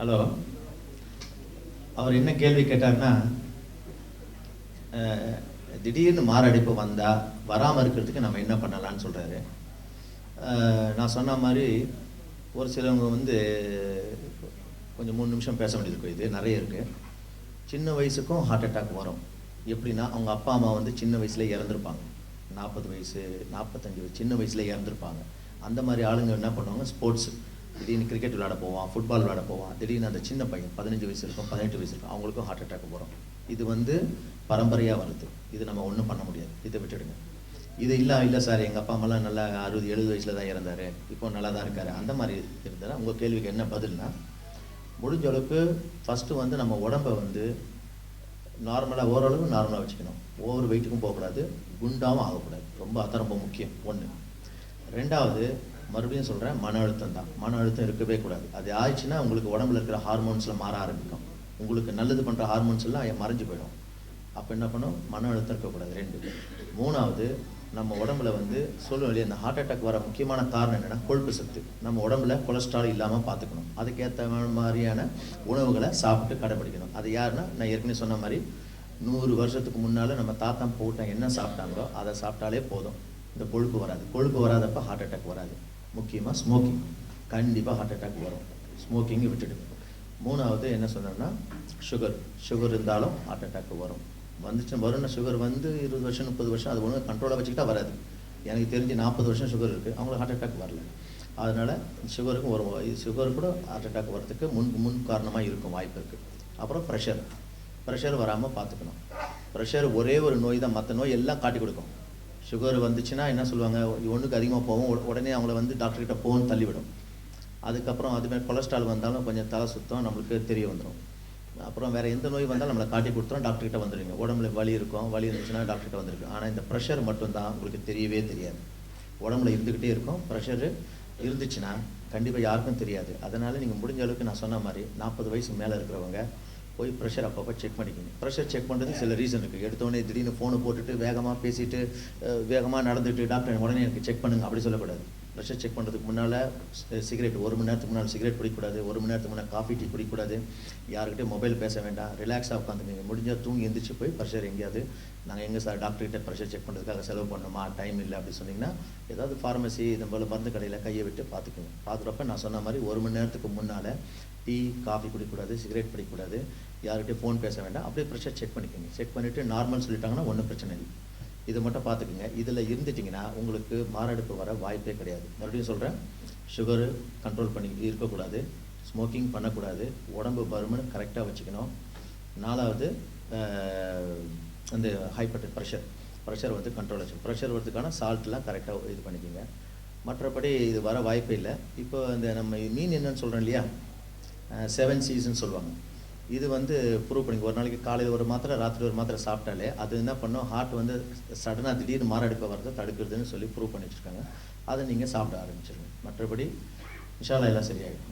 Hello அவர் என்ன கேள்வி கேட்டார்னா திடீர்னு மாரடைப்பு வந்தால் வராமல் இருக்கிறதுக்கு நம்ம என்ன பண்ணலான்னு சொல்கிறாரு நான் சொன்ன மாதிரி ஒரு சிலவங்க வந்து கொஞ்சம் மூணு நிமிஷம் பேச வேண்டியது இருக்கும் இது நிறைய இருக்குது சின்ன வயசுக்கும் ஹார்ட் அட்டாக் வரும். எப்படின்னா அவங்க அப்பா அம்மா வந்து சின்ன வயசுல இறந்துருப்பாங்க. நாற்பது வயசு நாற்பத்தஞ்சு வயசு சின்ன வயசுல இறந்துருப்பாங்க. அந்த மாதிரி ஆளுங்க என்ன பண்ணுவாங்க? ஸ்போர்ட்ஸ் திடீர்னு கிரிக்கெட் விளையாட போவான் ஃபுட்பால் விளையாட போவான் திடீர்னு அந்த சின்ன பையன் பதினஞ்சு வயசு இருக்கும் பதினெட்டு வயசு இருக்கும் அவங்களுக்கும் ஹார்ட் அட்டாக் வரும். இது வந்து பரம்பரையாக வருது. இது நம்ம ஒன்றும் பண்ண முடியாது. இதை விட்டுடுங்க. இது இல்லை இல்லை சார் எங்கள் அப்பா அம்மாலாம் நல்லா அறுபது எழுபது வயசில் தான் இறந்தாரு. இப்போ நல்லா தான் இருக்கார். அந்த மாதிரி இருந்தார் உங்கள் கேள்விக்கு என்ன பதில்னா முடிஞ்ச அளவுக்கு ஃபஸ்ட்டு வந்து நம்ம உடம்பை வந்து நார்மலாக ஓரளவு நார்மலாக வச்சுக்கணும். ஒவ்வொரு வெயிட்டுக்கும் போகக்கூடாது. குண்டாகவும் ஆகக்கூடாது. ரொம்ப அதான் ரொம்ப முக்கியம். ஒன்று ரெண்டாவது மறுபடியும் சொல்கிறேன் மன அழுத்தம் தான். மன அழுத்தம் இருக்கவே கூடாது. அது ஆயிடுச்சுன்னா உங்களுக்கு உடம்புல இருக்கிற ஹார்மோன்ஸில் மாற ஆரம்பிக்கும். உங்களுக்கு நல்லது பண்ணுற ஹார்மோன்ஸ் எல்லாம் மறைஞ்சு போயிடும். அப்போ என்ன பண்ணும்? மன அழுத்தம் இருக்கக்கூடாது ரெண்டு மூணாவது நம்ம உடம்புல வந்து சொல்லுவோம் இல்லையா ஹார்ட் அட்டாக் வர முக்கியமான காரணம் என்னென்னா கொழுப்பு சத்து. நம்ம உடம்புல கொலஸ்ட்ரால் இல்லாமல் பார்த்துக்கணும். அதுக்கேற்ற மாதிரியான உணவுகளை சாப்பிட்டு கடைபிடிக்கணும். அது யாருன்னா நான் ஏற்கனவே சொன்ன மாதிரி நூறு வருஷத்துக்கு முன்னால் நம்ம தாத்தா போட்டேன் என்ன சாப்பிட்டாங்களோ அதை சாப்பிட்டாலே போதும். இந்த கொழுப்பு வராது. கொழுப்பு வராதப்ப ஹார்ட் அட்டாக் வராது. முக்கியமாக ஸ்மோக்கிங் கண்டிப்பாக ஹார்ட் அட்டாக் வரும். ஸ்மோக்கிங்கை விட்டுடுங்க மூணாவது என்ன சொன்னோன்னா சுகர் சுகர் இருந்தாலும் ஹார்ட் அட்டாக் வரும். வந்துச்சு வரும்னா சுகர் வந்து இருபது வருஷம் முப்பது வருஷம் அது ஒன்று கண்ட்ரோலாக வச்சுக்கிட்டா வராது. எனக்கு தெரிஞ்சு நாற்பது வருஷம் சுகர் இருக்குது அவங்களுக்கு ஹார்ட் அட்டாக் வரல. அதனால் சுகருக்கும் ஒரு சுகர் கூட ஹார்ட் அட்டாக் வரதுக்கு முன் முன் காரணமாக இருக்கும் வாய்ப்பு இருக்குது அப்புறம் ப்ரெஷர் ப்ரெஷர் வராமல் பார்த்துக்கணும். ப்ரெஷர் ஒரே ஒரு நோய் தான். மற்ற நோய் எல்லாம் காட்டி கொடுக்கும். சுகர் வந்துச்சுன்னா என்ன சொல்லுவாங்க? ஒன்றுக்கு அதிகமாக போகும். உட- உடனே அவங்கள வந்து டாக்டர்கிட்ட போகும் தள்ளிவிடும். அதுக்கப்புறம் அதுமாதிரி கொலஸ்ட்ரால் வந்தாலும் கொஞ்சம் தலை சுத்தம் நம்மளுக்கு தெரிய வந்துடும் அப்புறம் வேறு எந்த நோய் வந்தாலும் நம்மளை காட்டி கொடுத்துரும். டாக்டர்கிட்ட வந்துடுவீங்க உடம்புல வலி இருக்கும். வலி இருந்துச்சுன்னா டாக்டர்கிட்ட வந்துருக்கு ஆனால் இந்த ப்ரெஷர் மட்டும்தான் உங்களுக்கு தெரியவே தெரியாது. உடம்புல இருந்துக்கிட்டே இருக்கும். ப்ரெஷரு இருந்துச்சுன்னா கண்டிப்பாக யாருக்கும் தெரியாது. அதனால் நீங்கள் முடிஞ்ச அளவுக்கு நான் சொன்ன மாதிரி நாற்பது வயசு மேலே இருக்கிறவங்க போய் ப்ரெஷர் அப்பப்போ செக் பண்ணிக்கணும். ப்ரெஷர் செக் பண்ணுறது சில ரீசன் இருக்குது எடுத்தோடனே திடீர்னு ஃபோனை போட்டுட்டு வேகமாக பேசிட்டு வேகமாக நடந்துட்டு டாக்டர் உடனே எனக்கு செக் பண்ணுங்க அப்படி சொல்லக்கூடாது. ப்ரெஷர் செக் பண்ணுறதுக்கு முன்னால் சிகரெட் ஒரு மணி நேரத்துக்கு முன்னால் சிகரெட் குடிக்கக்கூடாது. ஒரு மணி நேரத்துக்கு முன்னால் காஃபி டீ குடிக்கக்கூடாது. யாருக்கிட்டே மொபைல் பேச வேண்டாம். ரிலாக்ஸாக உட்காந்துங்க முடிஞ்சால் தூங்கி எந்திரிச்சு போய் ப்ரெஷர் எங்கேயாவது நாங்கள் எங்கே சார் டாக்டர்கிட்ட ப்ரெஷர் செக் பண்ணுறதுக்காக செலவு பண்ணணுமா? டைம் இல்லை அப்படி சொன்னிங்கன்னா ஏதாவது ஃபார்மசி இது போல் மருந்து கடையில் கையை விட்டு பார்த்துக்குங்க. பார்த்துறப்ப நான் சொன்ன மாதிரி ஒரு மணி நேரத்துக்கு முன்னால் டீ காஃபி குடிக்கக்கூடாது சிகரெட் பிடிக்கக்கூடாது யார்கிட்டயும் ஃபோன் பேச வேண்டாம். அப்படியே ப்ரெஷர் செக் பண்ணிக்கோங்க. செக் பண்ணிவிட்டு நார்மல் சொல்லிட்டாங்கன்னா ஒன்றும் பிரச்சனை இல்லை. இது மட்டும் பார்த்துக்குங்க. இதில் இருந்துட்டிங்கன்னா உங்களுக்கு மாரடைப்பு வர வாய்ப்பே கிடையாது. மறுபடியும் சொல்கிறேன் சுகரு கண்ட்ரோல் பண்ணி இருக்கக்கூடாது. ஸ்மோக்கிங் பண்ணக்கூடாது. உடம்பு பருமன் கரெக்டாக வச்சுக்கணும். நாலாவது அந்த ஹைப்பர் ப்ரெஷர் ப்ரெஷர் வந்து கண்ட்ரோல் வச்சு ப்ரெஷர் வரதுக்கான சால்ட்லாம் கரெக்டாக இது பண்ணிக்கோங்க. மற்றபடி இது வர வாய்ப்பே இல்லை. இப்போ இந்த நம்ம மீன் என்னன்னு சொல்கிறோம் இல்லையா? செவன் சீசன் சொல்லுவாங்க. இது வந்து ப்ரூவ் பண்ணி ஒரு நாளைக்கு காலையில் ஒரு மாத்திரை ராத்திரி ஒரு மாத்திரை சாப்பிட்டாலே அது என்ன பண்ணும்? ஹார்ட் வந்து சடனாக திடீர்னு மாரடைப்பு வரதை தடுக்கிறதுன்னு சொல்லி ப்ரூவ் பண்ணி வச்சுருக்காங்க அதை நீங்கள் சாப்பிட ஆரம்பிச்சிருங்க. மற்றபடி இன்ஷால்லா எல்லாம் சரியாயிடும்.